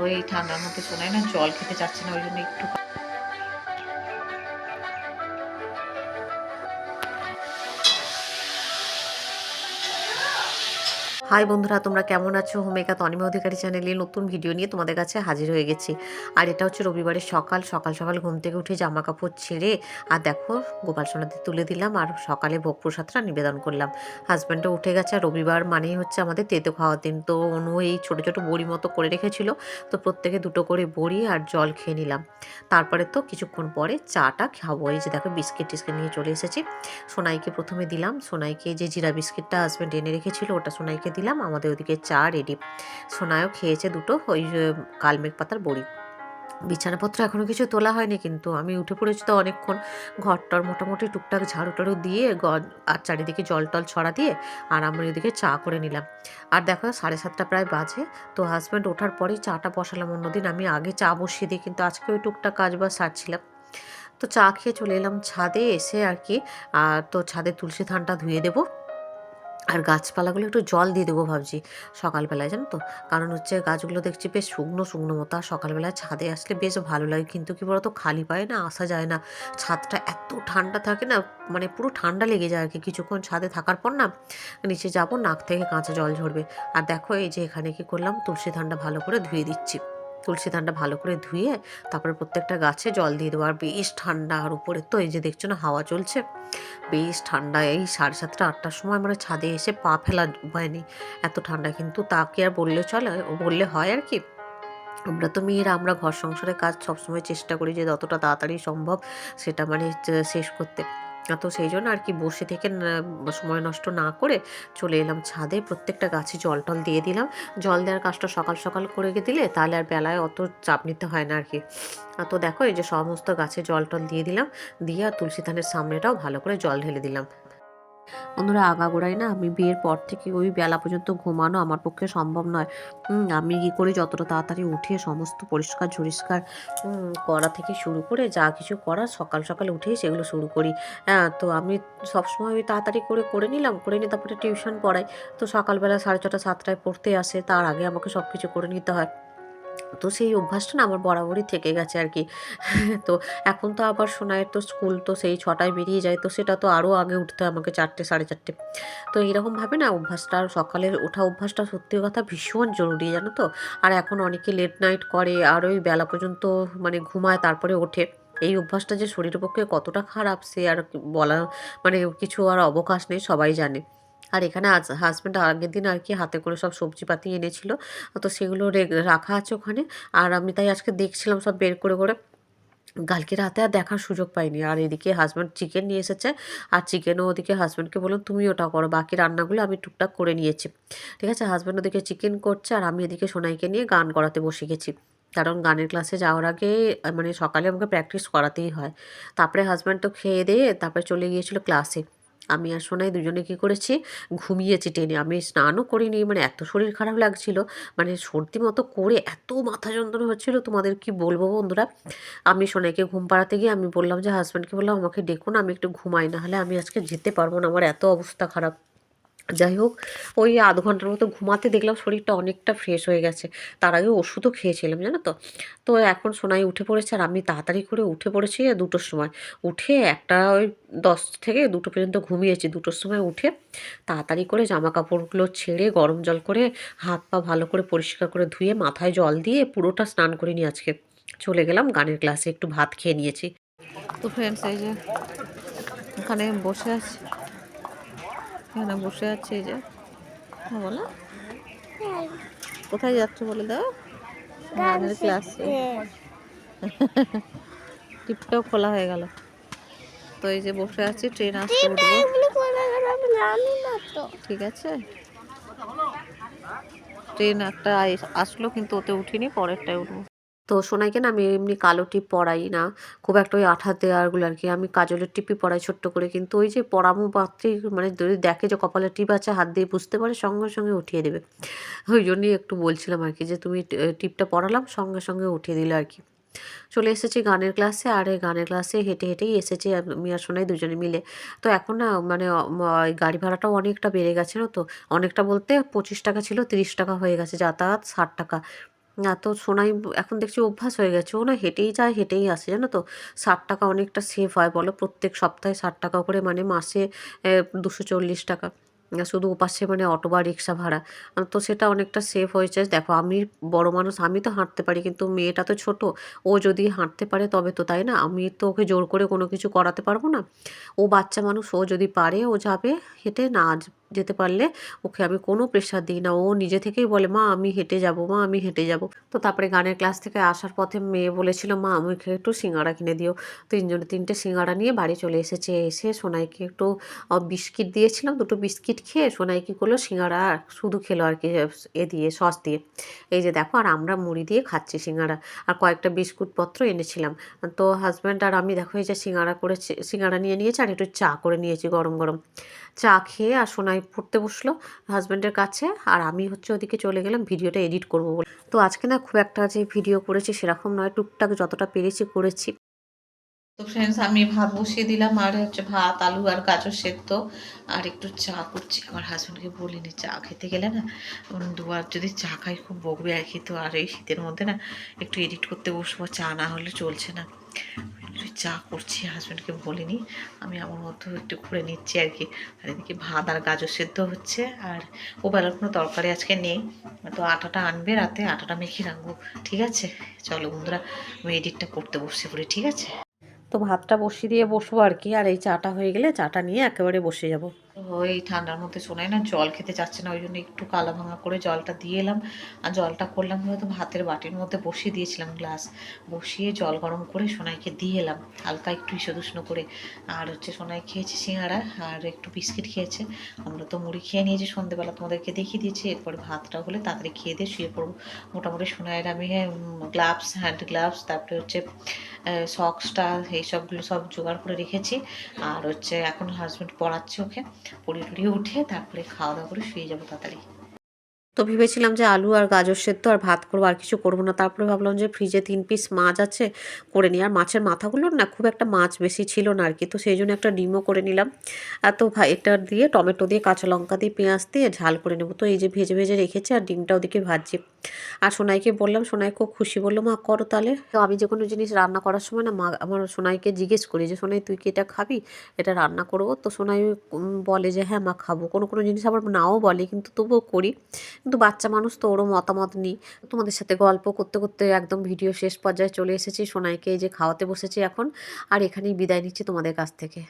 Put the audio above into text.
ওই ঠান্ডার মধ্যে শোনায় না জল খেতে চাচ্ছে না ওই জন্য একটু হাই বন্ধুরা, তোমরা কেমন আছো? হোমেকা তনিমা অধিকারী চ্যানেলে নতুন ভিডিও নিয়ে তোমাদের কাছে হাজির হয়ে গেছি। আর এটা হচ্ছে রবিবারের সকাল। সকাল সকাল ঘুম থেকে উঠে জামা কাপড় ছেড়ে আর দেখো, গোপাল সোনাতে তুলে দিলাম আর সকালে ভোগ প্রসাদটা নিবেদন করলাম। হাজব্যান্ডও উঠে গেছে। আর রবিবার মানেই হচ্ছে আমাদের তেতো খাওয়ার দিন। তো অনু এই ছোটো ছোটো বড়ি মতো করে রেখেছিল। তো প্রত্যেকে দুটো করে বড়ি আর জল খেয়ে নিলাম। তারপরে তো কিছুক্ষণ পরে চাটা খাব। এই যে দেখো, বিস্কিট টিস্কিট নিয়ে চলে এসেছি। সোনাইকে প্রথমে দিলাম। সোনাইকে যে জিরা বিস্কিটটা হাজব্যান্ড এনে রেখেছিল, ওটা সোনাইকে দিলাম, আমাদের ওদিকে চা রেডি সোনায়ও খেয়েছে দুটো, ওই কালমেঘ পাতার বড়ি। বিছানাপত্র এখনও কিছু তোলা হয়নি কিন্তু, আমি উঠে পড়েছি তো অনেকক্ষণ। ঘরটার মোটামুটি টুকটাক ঝাড়ু টাড়ু দিয়ে আর চারিদিকে জল টল ছড়া দিয়ে আর আমি ওদিকে চা করে নিলাম। আর দেখো, সাড়ে সাতটা প্রায় বাজে, তো হাজব্যান্ড ওঠার পরেই চাটা বসালাম, অন্যদিন আমি আগে চা বসিয়ে দিই, কিন্তু আজকে ওই টুকটাক কাজ বাজ সারছিলাম। তো চা খেয়ে চলে এলাম ছাদে, এসে আর কি আর তো ছাদে তুলসী থানটা ধুয়ে দেবো। আর গাছপালাগুলো একটু জল দিয়ে দেবো ভাবছি সকালবেলায়, জানো তো। কারণ হচ্ছে গাছগুলো দেখছি বেশ শুকনো শুকনো মতো। আর সকালবেলায় ছাদে আসলে বেশ ভালো লাগে। কিন্তু কি বলতো, খালি পায়ে না আসা যায় না। ছাদটা এত ঠান্ডা থাকে না মানে পুরো ঠান্ডা লেগে যায় আর কি কিছুক্ষণ ছাদে থাকার পর না নিচে যাব, নাক থেকে কাঁচা জল ঝরবে। আর দেখো এই যে এখানে কি করলাম, তুলসী ধানটা ভালো করে ধুয়ে দিচ্ছি। তুলসী ধানটা ভালো করে ধুয়ে তারপরে প্রত্যেকটা গাছে জল দিয়ে দেবো। আর বেশ ঠান্ডা আর উপরে তো এই যে দেখছ না হাওয়া চলছে, বেশ ঠান্ডা। এই সাড়ে সাতটা, আটটার সময় মানে ছাদে এসে পা ফেলা উপায় নেই এত ঠান্ডা। কিন্তু তাকে আর বললে চলে বললে হয় আর কি। আমরা তো মেয়েরা, আমরা ঘর সংসারের কাজ সবসময় চেষ্টা করি যে যতটা তাড়াতাড়ি সম্ভব সেটা মানে শেষ করতে। তো সেই জন্য আর কি বসে থেকে সময় নষ্ট না করে চলে এলাম ছাদে। প্রত্যেকটা গাছে জল টল দিয়ে দিলাম। জল দেওয়ার কাজটা সকাল সকাল করে দিলে তাহলে আর বেলায় অত চাপ নিতে হয় না আর কি আর তো দেখো এই যে সমস্ত গাছে জল টল দিয়ে দিলাম। দিয়ে আর তুলসী থানের সামনেটাও ভালো করে জল ঢেলে দিলাম। বন্ধুরা আগাগোড়াই না আমি বিয়ের পর থেকে ওই বেলা পর্যন্ত ঘুমানো আমার পক্ষে সম্ভব নয়। আমি কী করি যতটা তাড়াতাড়ি উঠে সমস্ত পরিষ্কার ঝরিষ্কার করা থেকে শুরু করে যা কিছু করা সকাল সকাল উঠেই সেগুলো শুরু করি। হ্যাঁ তো আমি সবসময় ওই তাড়াতাড়ি করে করে নিলাম, করে নিয়ে তারপরে টিউশন পড়াই। তো সকালবেলা সাড়ে ছটা, সাতটায় পড়তে আসে, তার আগে আমাকে সব কিছু করে নিতে হয়। তো সেই অভ্যাসটা না আমার বরাবরই থেকে গেছে আর কি। তো এখন তো আবার সোনায়ের তো স্কুল তো সেই ছটায় বেরিয়ে যায়, তো সেটা তো আরও আগে উঠতে হয় আমাকে চারটে, সাড়ে চারটে। তো এইরকমভাবে না অভ্যাসটা, সকালের ওঠা অভ্যাসটা সত্যি কথা ভীষণ জরুরি জানো তো। আর এখন অনেকে লেট নাইট করে, আর ওই বেলা পর্যন্ত মানে ঘুমায়, তারপরে ওঠে। এই অভ্যাসটা যে শরীরের পক্ষে কতটা খারাপ সে আর বলা মানে কিছু আর অবকাশ নেই, সবাই জানে। আর এখানে আজ হাজব্যান্ড আগের দিন আর কি হাতে করে সব সবজিপাতি এনেছিল। তো সেগুলো রাখা আছে ওখানে। আর আমি তাই আজকে দেখছিলাম সব বের করে করে। কালকে রাতে আর দেখার সুযোগ পাইনি। আর এদিকে হাজব্যান্ড চিকেন নিয়ে এসেছে। আর চিকেনও ওদিকে হাজব্যান্ডকে বললাম, তুমি ওটা করো, বাকি রান্নাগুলো আমি টুকটাক করে নিয়েছি। ঠিক আছে হাজব্যান্ড ওদিকে চিকেন করছে আর আমি এদিকে সোনাইকে নিয়ে গান করাতে বসে গেছি। কারণ গানের ক্লাসে যাওয়ার আগে মানে সকালে আমাকে প্র্যাকটিস করাতেই হয়। তারপরে হাজব্যান্ড তো খেয়ে দিয়ে তারপরে চলে গিয়েছিল ক্লাসে আমি আর সোনাই দুজনে কী করেছি? ঘুমিয়েছি টেনে। আমি স্নানও করিনি মানে এত শরীর খারাপ লাগছিল। মানে সর্দি মতো করে এত মাথা যন্ত্রণা হচ্ছিল, তোমাদের কি বলব বন্ধুরা? আমি সোনাইকে ঘুম পাড়াতে গিয়ে আমি বললাম যে হাজব্যান্ডকে বললাম, আমাকে দেখুন আমি একটু ঘুমাই না হলে আমি আজকে যেতে পারব না। আমার এত অবস্থা খারাপ। যাই হোক, ওই আধ ঘণ্টার মতো ঘুমাতে দেখলাম শরীরটা অনেকটা ফ্রেশ হয়ে গেছে। তার আগে ওষুধও খেয়েছিলাম, জানো তো? তো এখন সোনাই উঠে পড়েছে আর আমি তাড়াতাড়ি করে উঠে পড়েছি দুটোর সময়। উঠে একটা ওই দশ থেকে দুটো পর্যন্ত ঘুমিয়েছি। দুটোর সময় উঠে তাড়াতাড়ি করে জামা কাপড়গুলো ছেড়ে গরম জল করে হাত পা ভালো করে পরিষ্কার করে ধুয়ে মাথায় জল দিয়ে পুরোটা স্নান করে করিনি আজকে চলে গেলাম গানের ক্লাসে। একটু ভাত খেয়ে নিয়েছি। তো ফ্রেন্ডস এই যে এখানে বসে আছি। এখানে বসে আছে এই যে। হ্যাঁ। বলো কোথায় যাচ্ছ বলে দাও? গানের ক্লাসে টিপটাও খোলা হয়ে গেল। তো এই যে বসে আছি ট্রেন আসতে উঠবো। ঠিক আছে? ট্রেন একটা আসলো কিন্তু ওতে উঠিনি পরেরটায় উঠবো। তো সোনাইকে না, আমি এমনি কালো টিপ পরাই না, খুব একটা ওই আঠা দেওয়ারগুলো আর কি, আমি কাজলের টিপই পরাই ছোট্ট করে, কিন্তু ওই যে পরামো পাত্রেই মানে যদি দেখে যে কপালে টিপ আছে, হাত দিয়ে বুঝতে পারে, সঙ্গে সঙ্গে উঠিয়ে দেবে। ওই জন্যই একটু বলছিলাম আর কি যে তুমি টিপটা পরালাম, সঙ্গে সঙ্গে উঠিয়ে দিলে আর কি। চলে এসেছি গানের ক্লাসে, আর এই গানের ক্লাসে হেঁটে হেঁটেই এসেছি আমি আর সোনাই দুজনে মিলে। তো এখন না মানে গাড়ি ভাড়াটাও অনেকটা বেড়ে গেছে না তো, অনেকটা বলতে পঁচিশ টাকা ছিল, তিরিশ টাকা হয়ে গেছে, যাতায়াত ষাট টাকা। তো সোনাই এখন দেখছি অভ্যাস হয়ে গেছে। ও না হেঁটেই যায়, হেঁটেই আসে, জানো তো? ষাট টাকা অনেকটা সেভ হয় বলো? প্রত্যেক সপ্তাহে ষাট টাকা করে মানে মাসে দুশো চল্লিশ টাকা। শুধু ওপাশে মানে অটো বা রিক্সা ভাড়া। তো সেটা অনেকটা সেভ হয়েছে। দেখো, আমি বড় মানুষ, আমি তো হাঁটতে পারি, কিন্তু মেয়েটা তো ছোট। ও যদি হাঁটতে পারে তবে তো, তাই না? আমি তো ওকে জোর করে কোনো কিছু করাতে পারব না। ও বাচ্চা মানুষ, ও যদি পারে, ও যাবে হেঁটে, না যেতে পারলে ওকে আমি কোনো প্রেশার দিই না। ও নিজে থেকেই বলে, মা, আমি হেঁটে যাব, মা, আমি হেঁটে যাব। তো তারপরে গানের ক্লাস থেকে আসার পথে মেয়ে বলেছিল, মা, আমাকে একটু সিঙ্গাড়া কিনে দিও। তিনজনে তিনটে সিঙ্গাড়া নিয়ে বাড়ি চলে এসেছে। এসে সোনাইকে একটু বিস্কিট দিয়েছিলাম, দুটো বিস্কিট খেয়ে সোনাই কী করল, সিঙ্গাড়া শুধু খেলো আর কি, এ দিয়ে, সস দিয়ে। এই যে দেখো, আর আমরা মুড়ি দিয়ে খাচ্ছি সিঙ্গাড়া। আর কয়েকটা বিস্কুট পত্র এনেছিলাম। তো হাজব্যান্ড আর আমি দেখো এই যে সিঙ্গাড়া করেছি, সিঙ্গাড়া নিয়ে নিয়েছি আর একটু চা করে নিয়েছি গরম গরম। চা খেয়ে আর সোনাই পড়তে বসল হাজব্যান্ডের কাছে আর আমি হচ্ছে ওদিকে চলে গেলাম ভিডিওটা এডিট করব বলে। তো আজকে না খুব একটা যে ভিডিও করেছি সেরকম নয়, টুকটাক যতটা পেরেছি করেছি। তো ফ্রেন্ডস আমি ভাত বসিয়ে দিলাম আর হচ্ছে ভাত, আলু আর গাজর সেদ্ধ। আর একটু চা করছি। আমার হাজব্যান্ডকে বলিনি চা খেতে গেলে না দুবার যদি চা খাই খুব বকবে আর কি। তো আর এই শীতের মধ্যে না একটু এডিট করতে বসবো, চা না হলে চলছে না। চা করছি হাজব্যান্ডকে বলিনি। আমি আমার মতো একটু করে নিচ্ছি আর কি। আর এদিকে ভাত আর গাজর সেদ্ধ হচ্ছে আর ও বেলার কোনো তরকারি আজকে নেই। তো আটাটা আনবে রাতে, আটাটা মেখে রাখব, ঠিক আছে? চলো বন্ধুরা, আমি এডিটটা করতে বসে পড়ি, ঠিক আছে? তো ভাতটা বসিয়ে দিয়ে বসবো আর কি। আর এই চাটা হয়ে গেলে চাটা নিয়ে একেবারে বসে যাব। ওই ঠান্ডার মধ্যে শোনাই না, জল খেতে চাচ্ছে না, ওই জন্য একটু কালা ভাঙা করে জলটা দিয়ে এলাম। আর জলটা করলাম হয়তো ভাতের বাটির মধ্যে বসিয়ে দিয়েছিলাম গ্লাস। বসিয়ে জল গরম করে সোনাইকে দিয়ে এলাম, হালকা একটু ইসদুষ্ণ করে। আর হচ্ছে সোনাই খেয়েছে সিঙাড়া আর একটু বিস্কিট খেয়েছে। আমরা তো মুড়ি খেয়ে নিয়েছি সন্ধ্যেবেলা তোমাদেরকে দেখিয়ে দিয়েছি। এরপরে ভাতটা হলে তাড়াতাড়ি খেয়ে দিয়ে শুয়ে পড়ব। মোটামুটি সোনাইয়ের আমি গ্লাভস হ্যান্ড গ্লাভস তারপরে হচ্ছে সক্সটা এই সবগুলো সব জোগাড় করে রেখেছি। আর হচ্ছে এখন হাজব্যান্ড পড়াচ্ছে ওকে। টড়িয়ে উঠে তারপরে খাওয়া দাওয়া করে শুয়ে যাব তাড়াতাড়ি। তো ভেবেছিলাম যে আলু আর গাজর সেদ্ধ আর ভাত করব, আর কিছু করব না। তারপরে ভাবলাম যে ফ্রিজে তিন পিস মাছ আছে, করে নিই। আর মাছের মাথাগুলোর না খুব একটা মাছ বেশি ছিল না আর কি তো সেই জন্য একটা ডিমও করে নিলাম। আর তো এটা দিয়ে টমেটো দিয়ে কাঁচা লঙ্কা দিয়ে পেঁয়াজ দিয়ে ঝাল করে নেব। তো এই যে ভেজে ভেজে রেখেছি আর ডিমটা ওদিকে ভাজছি। আর সোনাইকে বললাম, সোনাই খুব খুশি বলল, মা, করো তাহলে। তো আমি যে কোনো জিনিস রান্না করার সময় না মা, আমার সোনাইকে জিজ্ঞেস করি যে, সোনাই, তুই কি এটা খাবি? এটা রান্না করব? তো সোনাই বলে যে হ্যাঁ মা, খাব। কোনো কোনো জিনিস আবার নাও বলে, কিন্তু তবুও করি। কিন্তু বাচ্চা মানুষ তো ওরও মতামত নেই। তোমাদের সাথে গল্প করতে করতে একদম ভিডিও শেষ পর্যায়ে চলে এসেছি। সোনাইকে এই যে খাওয়াতে বসেছি এখন, আর এখানেই বিদায় নিচ্ছি তোমাদের কাছ থেকে।